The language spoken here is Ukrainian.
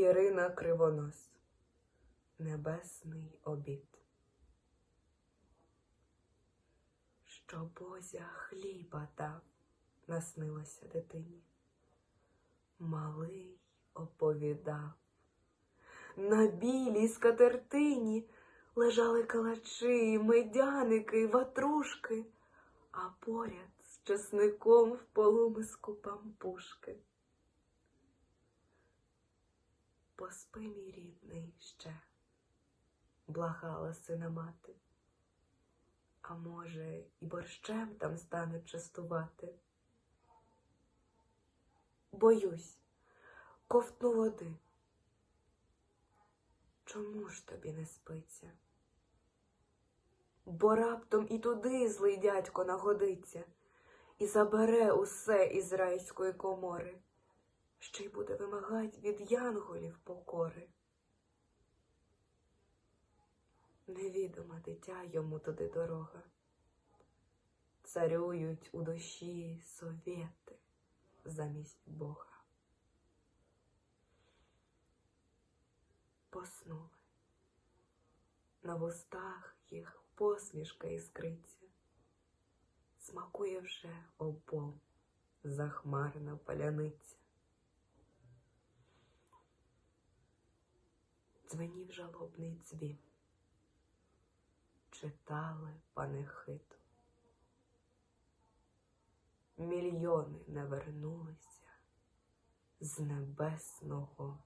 Ірина Кривонос. Небесний обід. Що Бозя хліба дав, наснилося дитині. Малий оповідав. На білій скатертині лежали калачі, медяники, ватрушки, а поряд з чесником в полумиску пампушки. Поспи, мій рідний, ще, благала сина мати. А може, і борщем там стануть частувати. Боюсь, ковтну води. Чому ж тобі не спиться? Бо раптом і туди злий дядько нагодиться і забере усе із райської комори, ще й буде вимагать від янголів покори. Невідома дитя йому туди дорога. Царюють у душі совєти замість Бога. Поснули. На вустах їх посмішка іскриться. Смакує вже обом захмарна паляниця. Дзвенів жалобний дзвін. Читали панихиту. Мільйони не вернулися з небесного.